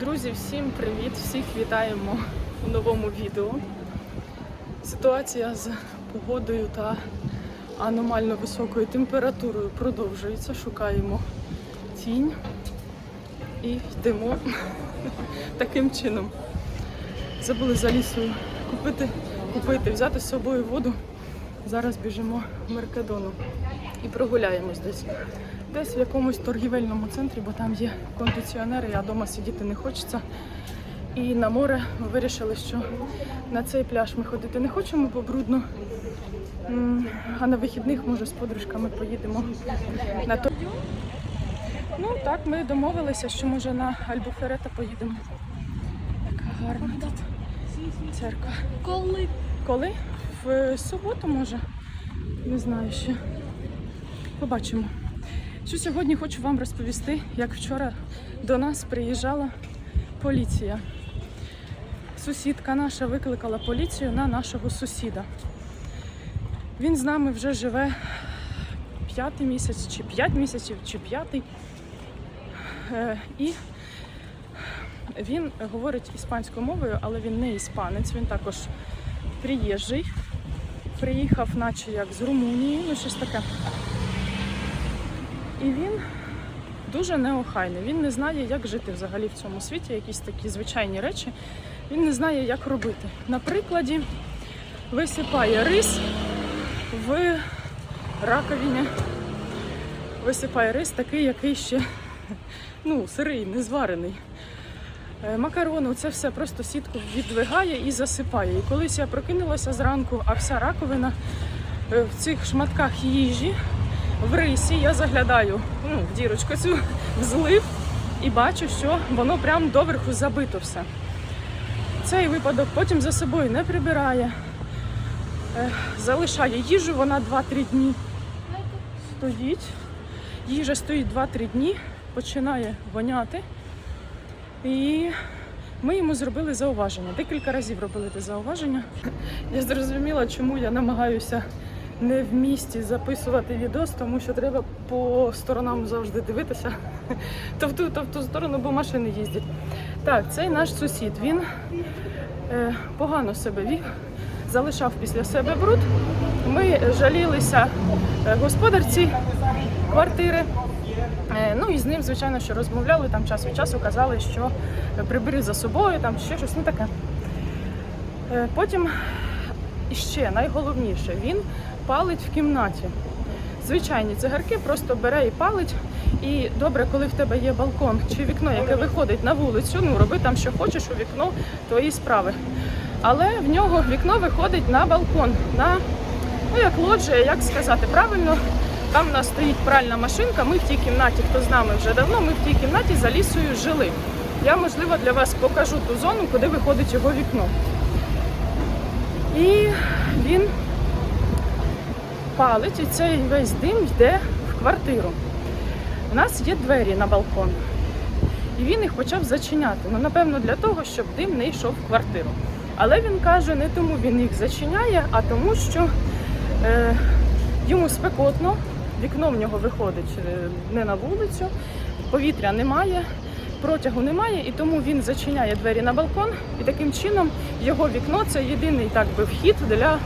Друзі, всім привіт! Всіх вітаємо у новому відео. Ситуація з погодою та аномально високою температурою продовжується. Шукаємо тінь і йдемо таким чином. Забули за лісою купити, купити, взяти з собою воду. Зараз біжимо в Меркедону і прогуляємось десь. Десь в якомусь торгівельному центрі, бо там є кондиціонери, а вдома сидіти не хочеться. І на море ми вирішили, що на цей пляж ми ходити не хочемо, бо брудно. А на вихідних, може, з подружками поїдемо на то. Ну так, ми домовилися, що може на Альбуферета поїдемо. Яка гарна тут церква. Коли Коли? В суботу, може? Не знаю ще. Побачимо. Що сьогодні хочу вам розповісти, як вчора до нас приїжджала поліція. Сусідка наша викликала поліцію на нашого сусіда. Він з нами вже живе п'ятий місяць, чи п'ять місяців, чи п'ятий. Е, І він говорить іспанською мовою, але він не іспанець, він також приїжджий. Приїхав, наче як з Румунії, ну щось таке. І він дуже неохайний. Він не знає, як жити взагалі в цьому світі, якісь такі звичайні речі. Він не знає, як робити. На прикладі висипає рис в раковині. Висипає рис такий, який ще ну, сирий, не зварений. Е, Макарону це все просто сітку віддвигає і засипає. І колись я прокинулася зранку, а вся раковина е, в цих шматках їжі в рисі. Я заглядаю ну, в дірочку цю в злив і бачу, що воно прям доверху забито все. Цей випадок потім за собою не прибирає, Е, залишає їжу, вона 2-3 дні стоїть. Їжа стоїть 2-3 дні, починає воняти. І ми йому зробили зауваження. Декілька разів робили те зауваження. Я зрозуміла, чому я намагаюся не в місті записувати відос, тому що треба по сторонам завжди дивитися. То в ту, то в ту сторону, бо машини їздять. Так, цей наш сусід, він е, погано себе вів, залишав після себе бруд. Ми жалілися е, господарці квартири. Е, Ну і з ним, звичайно, що розмовляли там час від часу, казали, що прибери за собою, там ще щось ну таке. Е, Потім іще найголовніше, він палить в кімнаті. Звичайні цигарки просто бере і палить. І добре, коли в тебе є балкон чи вікно, яке виходить на вулицю, ну роби там, що хочеш, у вікно твої справи. Але в нього вікно виходить на балкон, на ну як лоджія, як сказати правильно. Там у нас стоїть пральна машинка. Ми в тій кімнаті, хто з нами вже давно, ми в тій кімнаті за лісою жили. Я, можливо, для вас покажу ту зону, куди виходить його вікно. І він палить, і цей весь дим йде в квартиру. У нас є двері на балкон. І він їх почав зачиняти. Ну, напевно, для того, щоб дим не йшов в квартиру. Але він каже, не тому він їх зачиняє, а тому, що е, йому спекотно, вікно в нього виходить е, не на вулицю, повітря немає, протягу немає, і тому він зачиняє двері на балкон, і таким чином його вікно це єдиний так би вхід для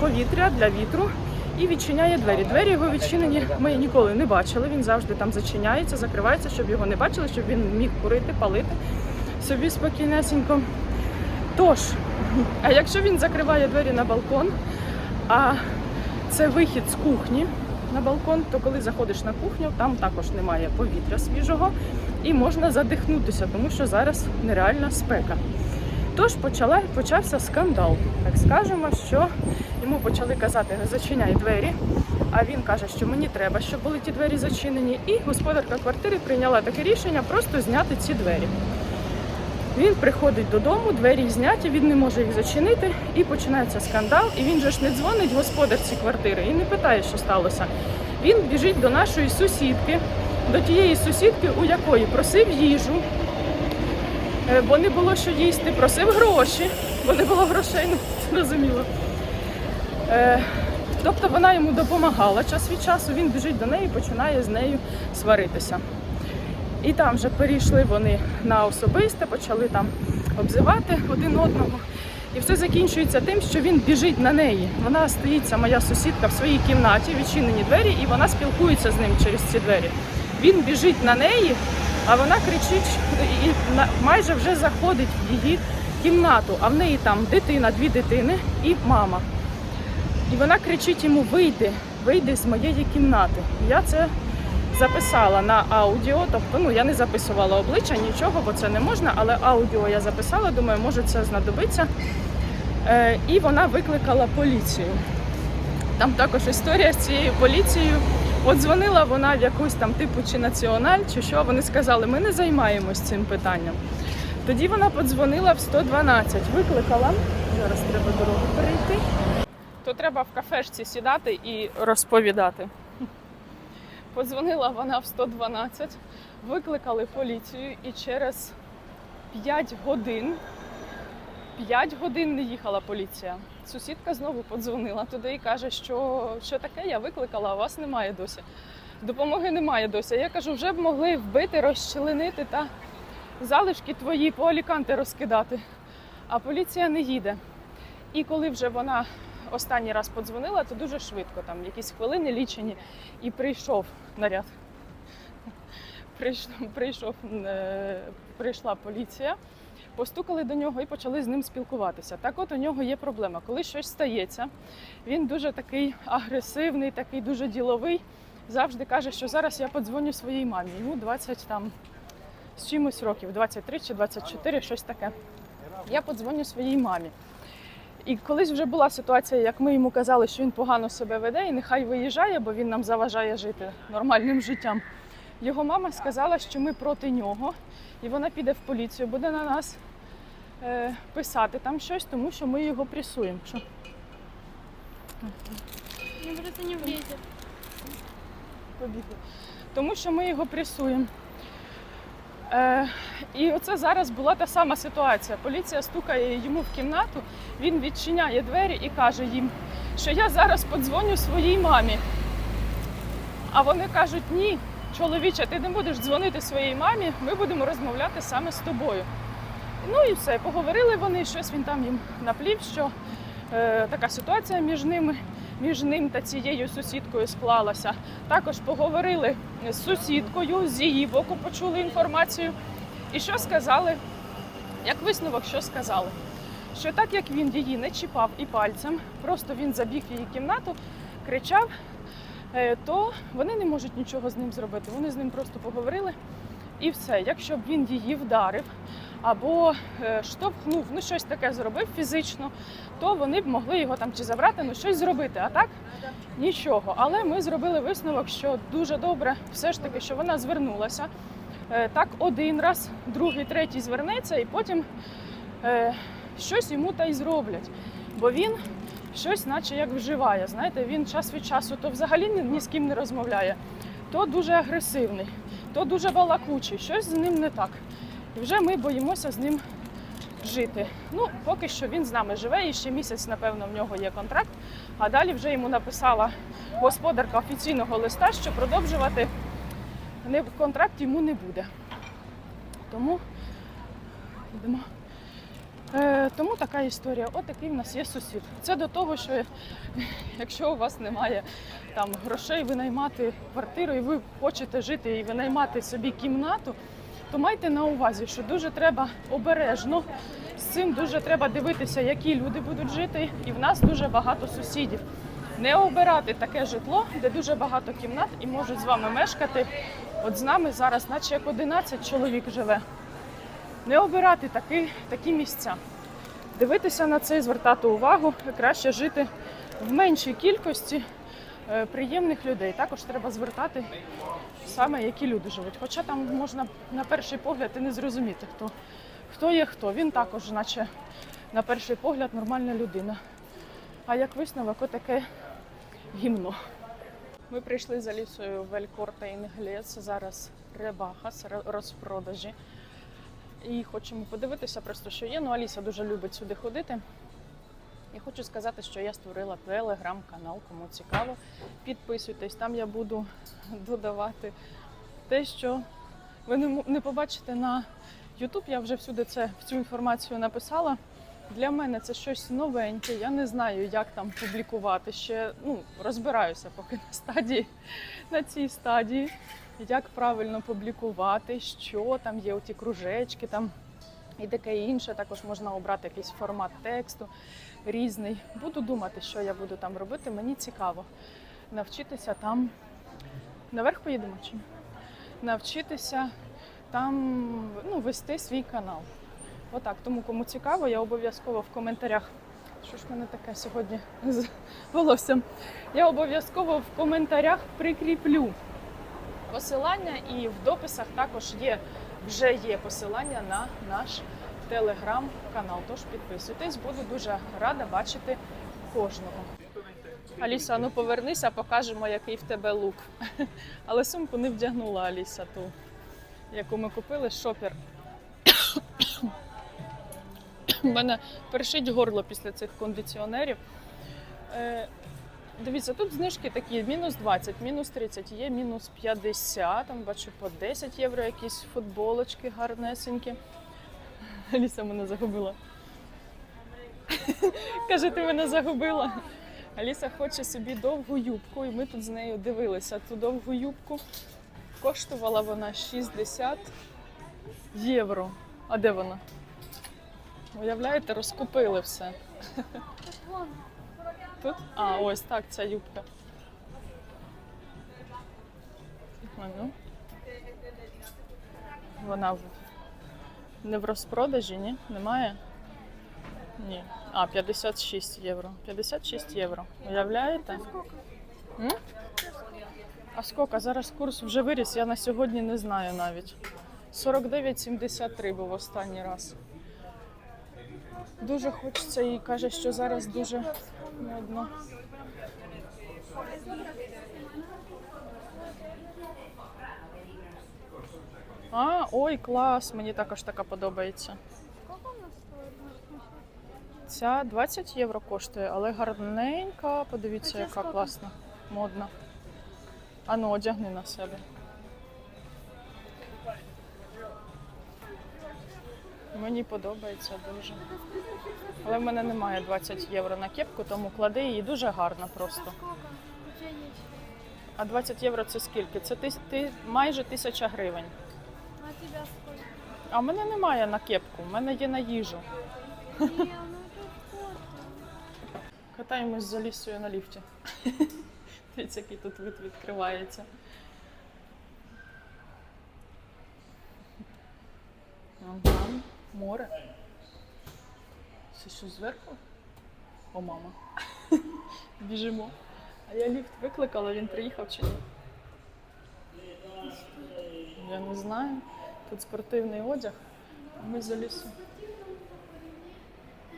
повітря, для вітру. І відчиняє двері. Двері його відчинені ми ніколи не бачили. Він завжди там зачиняється, закривається, щоб його не бачили, щоб він міг курити, палити собі спокійнесенько. Тож, а якщо він закриває двері на балкон, а це вихід з кухні на балкон, то коли заходиш на кухню, там також немає повітря свіжого і можна задихнутися, тому що зараз нереальна спека. Тож почала, почався скандал. Так скажемо, що йому почали казати, не зачиняй двері. А він каже, що мені треба, щоб були ті двері зачинені. І господарка квартири прийняла таке рішення просто зняти ці двері. Він приходить додому, двері зняті, він не може їх зачинити, і починається скандал. І він же ж не дзвонить господарці квартири і не питає, що сталося. Він біжить до нашої сусідки, до тієї сусідки, у якої просив їжу, е, бо не було що їсти, просив гроші, бо не було грошей, ну зрозуміло. Е, Тобто вона йому допомагала час від часу, він біжить до неї і починає з нею сваритися. І там вже перейшли вони на особисте, почали там обзивати один одного. І все закінчується тим, що він біжить на неї. Вона стоїть, ця моя сусідка в своїй кімнаті, відчинені двері, і вона спілкується з ним через ці двері. Він біжить на неї, а вона кричить і майже вже заходить в її кімнату. А в неї там дитина, дві дитини і мама. І вона кричить йому: вийди, вийди з моєї кімнати. Я це записала на аудіо, тобто ну я не записувала обличчя, нічого, бо це не можна, але аудіо я записала, думаю, може це знадобиться. Е, і вона викликала поліцію. Там також історія з цією поліцією. От дзвонила вона в якусь там типу чи національ, чи що. Вони сказали, ми не займаємось цим питанням. Тоді вона подзвонила в 112, викликала. Зараз треба дорогу перейти. То треба в кафешці сідати і розповідати. Подзвонила вона в 112, викликали поліцію і через 5 годин 5 годин не їхала поліція. Сусідка знову подзвонила туди і каже, що, що таке, я викликала, а вас немає досі. Допомоги немає досі. Я кажу, вже б могли вбити, розчленити та залишки твої по аліканти розкидати. А поліція не їде. І коли вже вона останній раз подзвонила, то дуже швидко, там якісь хвилини лічені, і прийшов наряд. Прийшов, прийшов, е, прийшла поліція постукали до нього і почали з ним спілкуватися. Так от у нього є проблема. Коли щось стається, він дуже такий агресивний, такий дуже діловий. Завжди каже, що зараз я подзвоню своїй мамі. Йому 20 там з чимось років, 23 чи 24, щось таке. Я подзвоню своїй мамі. І колись вже була ситуація, як ми йому казали, що він погано себе веде і нехай виїжджає, бо він нам заважає жити нормальним життям. Його мама сказала, що ми проти нього, і вона піде в поліцію, буде на нас е, писати там щось, тому що ми його пресуємо. Що? Мне не влезет. Побігли. Тому що ми його пресуємо. Е, і оце зараз була та сама ситуація. Поліція стукає йому в кімнату, він відчиняє двері і каже їм, що я зараз подзвоню своїй мамі. А вони кажуть, ні, чоловіче, ти не будеш дзвонити своїй мамі, ми будемо розмовляти саме з тобою. Ну і все, поговорили вони, щось він там їм наплів, що е, така ситуація між ними, між ним та цією сусідкою склалася. Також поговорили з сусідкою, з її боку почули інформацію. І що сказали? Як висновок, що сказали? Що так як він її не чіпав і пальцем, просто він забіг в її кімнату, кричав, е, то вони не можуть нічого з ним зробити. Вони з ним просто поговорили і все. Якщо б він її вдарив або е, штовхнув, ну щось таке зробив фізично, то вони б могли його там чи забрати, ну щось зробити. А так нічого. Але ми зробили висновок, що дуже добре, все ж таки, що вона звернулася. Е, Так один раз, другий, третій звернеться, і потім е, щось йому та й зроблять. Бо він щось, наче як вживає. Знаєте, він час від часу то взагалі ні з ким не розмовляє, то дуже агресивний, то дуже балакучий, щось з ним не так. І вже ми боїмося з ним жити. Ну, поки що він з нами живе, і ще місяць, напевно, в нього є контракт. А далі вже йому написала господарка офіційного листа, що продовжувати контракт йому не буде. Тому йдемо. Е, тому така історія. От такий в нас є сусід. Це до того, що якщо у вас немає там грошей винаймати квартиру, і ви хочете жити і винаймати собі кімнату, то майте на увазі, що дуже треба обережно з цим дуже треба дивитися, які люди будуть жити, і в нас дуже багато сусідів. Не обирати таке житло, де дуже багато кімнат і можуть з вами мешкати. От з нами зараз, наче як 11 чоловік живе. Не обирати такі, такі місця. Дивитися на це і звертати увагу, краще жити в меншій кількості е, приємних людей. Також треба звертати саме, які люди живуть. Хоча там можна на перший погляд і не зрозуміти, хто, хто є хто. Він також, наче на перший погляд, нормальна людина. А як висновок, отаке гімно. Ми прийшли за лісою в Елькорта Інглес. Зараз ребахас, ро- розпродажі. І хочемо подивитися просто, що є. Ну, Аліса дуже любить сюди ходити. І хочу сказати, що я створила телеграм-канал, кому цікаво. Підписуйтесь, там я буду додавати те, що ви не, побачите на YouTube, я вже всюди це, цю інформацію написала. Для мене це щось новеньке. Я не знаю, як там публікувати. Ще ну, розбираюся поки на стадії, на цій стадії, як правильно публікувати, що там є оті кружечки там і таке інше. Також можна обрати якийсь формат тексту різний. Буду думати, що я буду там робити. Мені цікаво навчитися там. Наверх поїдемо чи? Навчитися там ну, вести свій канал. Отак. Тому кому цікаво, я обов'язково в коментарях. Що ж в мене таке сьогодні з волоссям? Я обов'язково в коментарях прикріплю посилання, і в дописах також є вже є посилання на наш телеграм-канал. Тож підписуйтесь, буду дуже рада бачити кожного. Аліса, ну повернися, покажемо, який в тебе лук. Але сумку не вдягнула Аліса ту, яку ми купили, шопер. У мене першить горло після цих кондиціонерів. Е, дивіться, тут знижки такі: мінус 20, мінус 30, є мінус 50, там бачу по 10 євро якісь футболочки гарнесенькі. Аліса мене загубила. Каже, ти мене загубила. Аліса хоче собі довгу юбку, і ми тут з нею дивилися ту довгу юбку. Коштувала вона 60 євро. А де вона? Уявляєте, розкупили все. Тут? А, ось так, ця юбка. Ну. Вона. Не в розпродажі, ні? Немає? Ні. А, 56 євро. 56 євро. Уявляєте? М? А скільки? Зараз курс вже виріс, я на сьогодні не знаю навіть. 49,73 був останній раз. Дуже хочеться і каже, що зараз дуже модно. А, ой, клас, мені також така подобається. Сколько мы щас- Ця 20 євро коштує, але гарненька. Подивіться, яка класна, модна. Ану, одягни на себе. Мені подобається дуже. Але в мене немає 20 євро на кепку, тому клади її дуже гарно просто. А 20 євро це скільки? Це ти, ти майже тисяча гривень. У сколько? А в мене немає на кепку, в мене є на їжу. Катаємось за лісою на ліфті. Дивіться, який тут вид відкривається. Ага, море. Це що зверху? О, мама. Біжимо. А я ліфт викликала, він приїхав чи ні? Я не знаю. Тут спортивний одяг, а ми за лісом.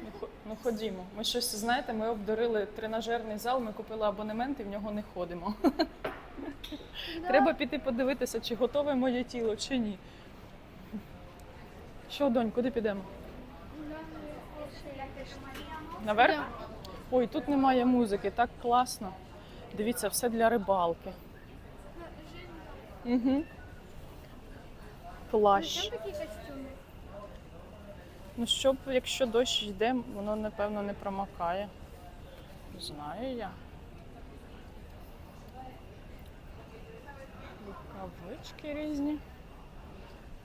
Ну, Ну ходімо. Ми щось, знаєте, ми обдурили тренажерний зал, ми купили абонемент і в нього не ходимо. Треба піти подивитися, чи готове моє тіло, чи ні. Що, донь, куди підемо? Наверх? Да. Ой, тут немає музики, так класно. Дивіться, все для рибалки. Угу. Плащ. Костюмы? Ну, щоб, якщо дощ йде, воно напевно не промокає. Знаю я. Рукавички різні.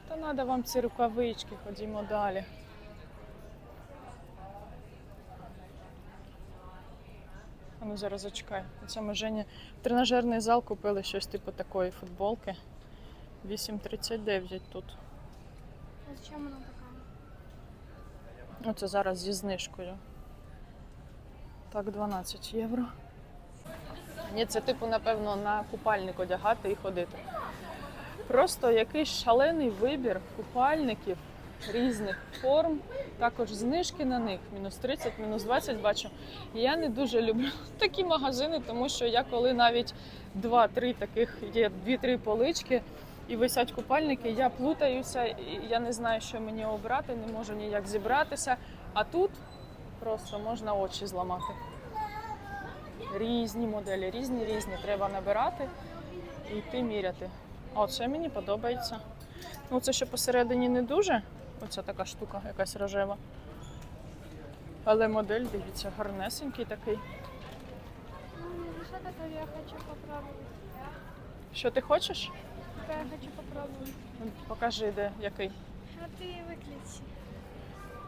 Та треба вам ці рукавички, ходімо далі. А ну зараз зачекай. Це ми Жені в тренажерний зал купили щось типу такої футболки. 8,39 тут. А зачем она такая? Оце зараз зі знижкою. Так, 12 євро. Ні, це типу, напевно, на купальник одягати і ходити. Просто якийсь шалений вибір купальників різних форм, також знижки на них, мінус 30, мінус 20 бачу. І я не дуже люблю такі магазини, тому що я коли навіть 2-3 таких є 2-3 полички і висять купальники, я плутаюся, і я не знаю, що мені обрати, не можу ніяк зібратися. А тут просто можна очі зламати. Різні моделі, різні різні. Треба набирати і йти міряти. О, це мені подобається. Ну, це ще посередині не дуже. Оця така штука, якась рожева. Але модель, дивіться, гарнесенький такий. Знаешь, такое я хочу попробовать. Що ти хочеш? Такое я хочу попробовать. Ну, Покажи, де який. А ты выключи.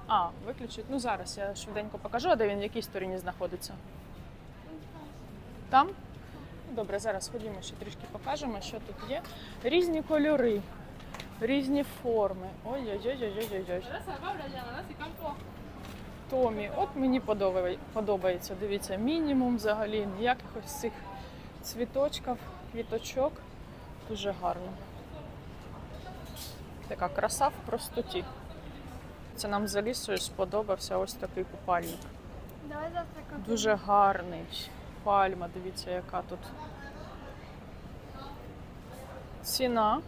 А, виключить. Ну зараз я швиденько покажу, а де він в якій стороні знаходиться. Там? Ну, Добре, зараз ходімо ще трішки покажемо, що тут є. Різні кольори, різні форми. Ой-ой-ой-ой-ой-ой. Томі, от мені подобає- подобається. Дивіться, мінімум взагалі, ніяких ось цих цвіточків, квіточок. Дуже гарно. Така краса в простоті. Це нам з Алісою сподобався ось такий купальник. Дуже гарний. Пальма, дивіться, яка тут. Ціна.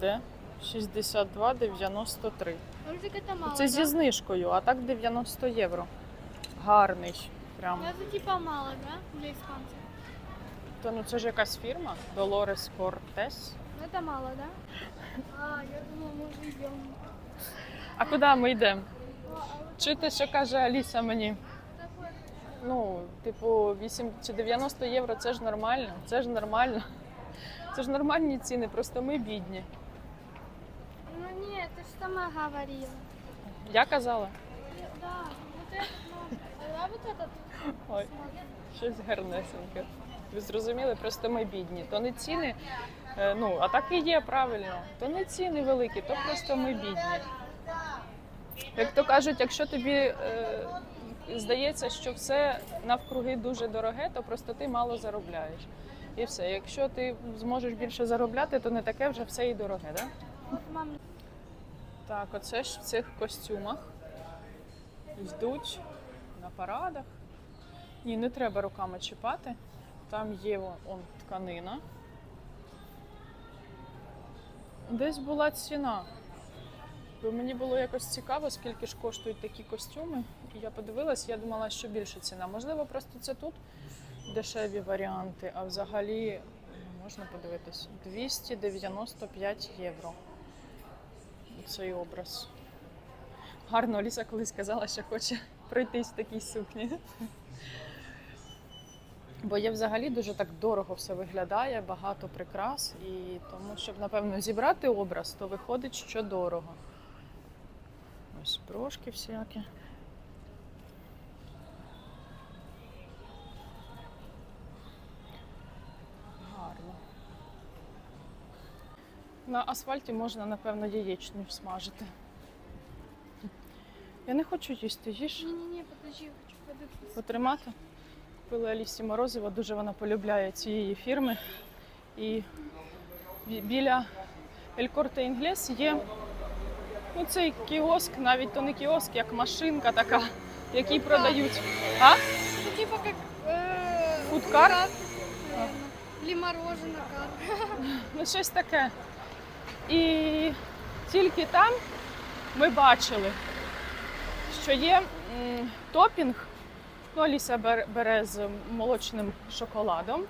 Де? 62,93. Мультик это мало, Це зі знижкою, а так 90 євро. Гарний. Прям. Ну, Это типа мало, да? Для испанцев. Та ну це ж якась фірма. Dolores Cortez. Ну, это мало, да? А, я думала, мы уже идем. А куди ми йдемо? А, а вот Чуєте, що каже Аліса мені? такой. Ну, типу, 8 чи 90 євро це ж нормально. Це ж нормально. Це ж нормальні ціни, просто ми бідні. Ну нет, ты что сама говорила. Я казала. Да, вот этот, ну, а вот этот. Ой, щось гарнесеньке. Ви зрозуміли, просто ми бідні. То не ціни, е, ну, а так і є правильно. То не ціни великі, то просто ми бідні. Як то кажуть, якщо тобі е, здається, що все навкруги дуже дороге, то просто ти мало заробляєш. І все. Якщо ти зможеш більше заробляти, то не таке вже все і дороге, да? Так, оце ж в цих костюмах йдуть на парадах. Ні, не треба руками чіпати. Там є он, тканина. Десь була ціна. Бо мені було якось цікаво, скільки ж коштують такі костюми. І я подивилась, я думала, що більше ціна. Можливо, просто це тут дешеві варіанти, а взагалі можна подивитись 295 євро цей образ. Гарно Ліса колись казала, що хоче пройтись в такій сукні. Бо є взагалі дуже так дорого все виглядає, багато прикрас, і тому, щоб, напевно, зібрати образ, то виходить, що дорого. Ось брошки всякі. Гарно. На асфальті можна, напевно, яєчню смажити. Я не хочу їсти, їж не-не-не, подожди, хочу подивитися. потримати. Купила Алісі Морозиво, дуже вона полюбляє цієї фірми. І біля Corte Inglés є ну, цей кіоск, навіть то не кіоск, як машинка така, в якій продають. А? Это типа как... Э, Фудкар? Или кар. Ну, щось таке. І тільки там ми бачили, що є м, топінг. Ну, Аліса бере, з молочним шоколадом.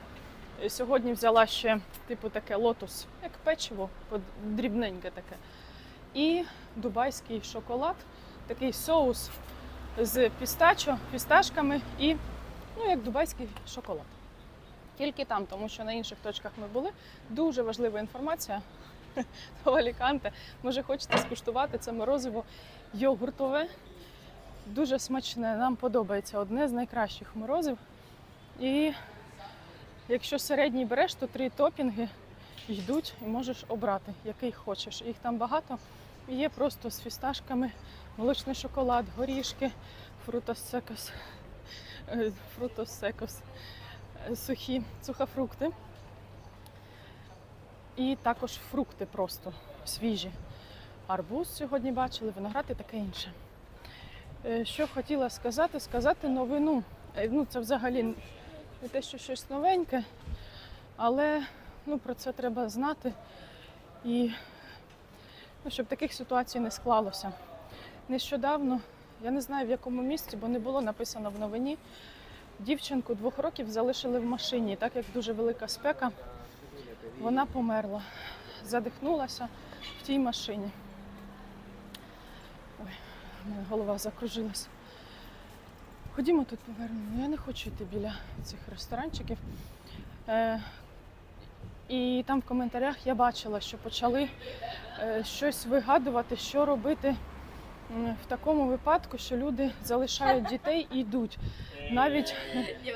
Сьогодні взяла ще типу таке лотос, як печиво, дрібненьке таке. І дубайський шоколад, такий соус з пістачо, фісташками і ну, як дубайський шоколад. Тільки там, тому що на інших точках ми були. Дуже важлива інформація до Аліканте. Може, хочете скуштувати це морозиво йогуртове. Дуже смачне, нам подобається одне з найкращих морозив. І якщо середній береш, то три топінги йдуть і можеш обрати, який хочеш. Їх там багато. І Є просто з фісташками, молочний шоколад, горішки, фрутосекос, е, фрутосекос, е, сухі сухофрукти. І також фрукти просто свіжі. Арбуз сьогодні бачили, виноград і таке інше. Е, Що хотіла сказати, сказати новину. Е, Ну, це взагалі не те, що щось новеньке, але ну, про це треба знати. І ну, щоб таких ситуацій не склалося. Нещодавно, я не знаю в якому місці, бо не було написано в новині. Дівчинку двох років залишили в машині, так як дуже велика спека, вона померла задихнулася в тій машині. Мене голова закружилась. Ходімо тут повернемо. Я не хочу йти біля цих ресторанчиків. Е, і там в коментарях я бачила, що почали е, щось вигадувати, що робити в такому випадку, що люди залишають дітей і йдуть. Навіть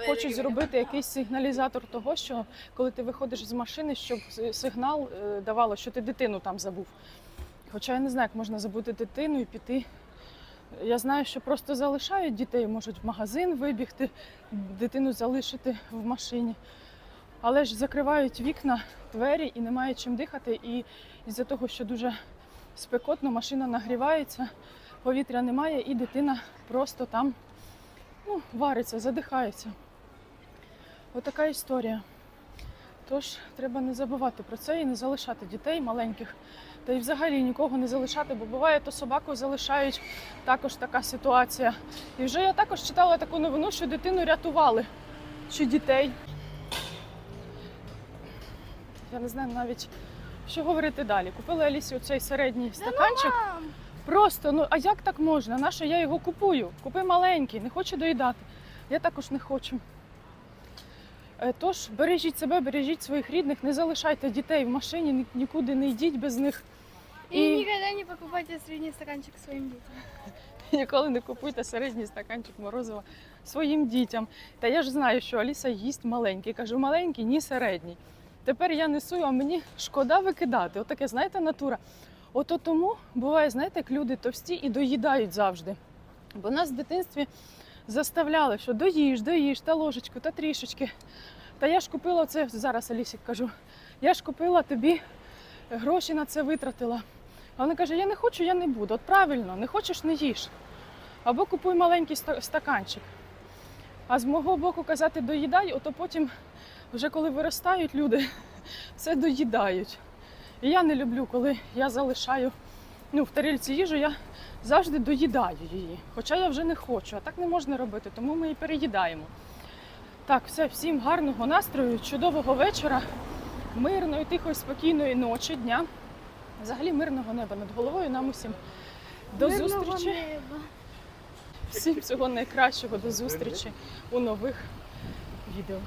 хочуть зробити якийсь сигналізатор того, що коли ти виходиш з машини, щоб сигнал е, давало, що ти дитину там забув. Хоча я не знаю, як можна забути дитину і піти. Я знаю, що просто залишають дітей, можуть в магазин вибігти, дитину залишити в машині. Але ж закривають вікна, двері і немає чим дихати. І із-за того, що дуже спекотно, машина нагрівається, повітря немає, і дитина просто там ну, вариться, задихається. Отака історія. Тож треба не забувати про це і не залишати дітей маленьких. Та й взагалі нікого не залишати, бо буває, то собаку залишають також така ситуація. І вже я також читала таку новину, що дитину рятували чи дітей. Я не знаю навіть, що говорити далі. Купила Алісі оцей середній стаканчик. Просто, ну а як так можна? Нащо я його купую? Купи маленький, не хочу доїдати. Я також не хочу. Е, Тож бережіть себе, бережіть своїх рідних, не залишайте дітей в машині, нікуди не йдіть без них. и И- никогда не покупайте средний стаканчик своим детям. Ніколи не купуйте середній стаканчик морозива своїм дітям. Та я ж знаю, що Аліса їсть маленький. Кажу, маленький, ні середній. Тепер я несу, а мені шкода викидати. Отаке, знаєте, натура. Ото тому буває, знаєте, як люди товсті і доїдають завжди. Бо нас в дитинстві заставляли, що доїж, доїж, та ложечку, та трішечки. Та я ж купила це, зараз Алісі кажу, я ж купила тобі, гроші на це витратила. А вона каже: Я не хочу, я не буду. От правильно, не хочеш, не їж. Або купуй маленький стаканчик. А з мого боку казати доїдай, ото потім, вже коли виростають люди, все доїдають. І я не люблю, коли я залишаю ну, в тарілці їжу, я завжди доїдаю її. Хоча я вже не хочу, а так не можна робити, тому ми і переїдаємо. Так, все, всім гарного настрою, чудового вечора, мирної, тихої, спокійної ночі, дня. Взагалі мирного неба над головою нам усім. До Мирного зустрічі. неба. Всім всього найкращого, до зустрічі у нових відео.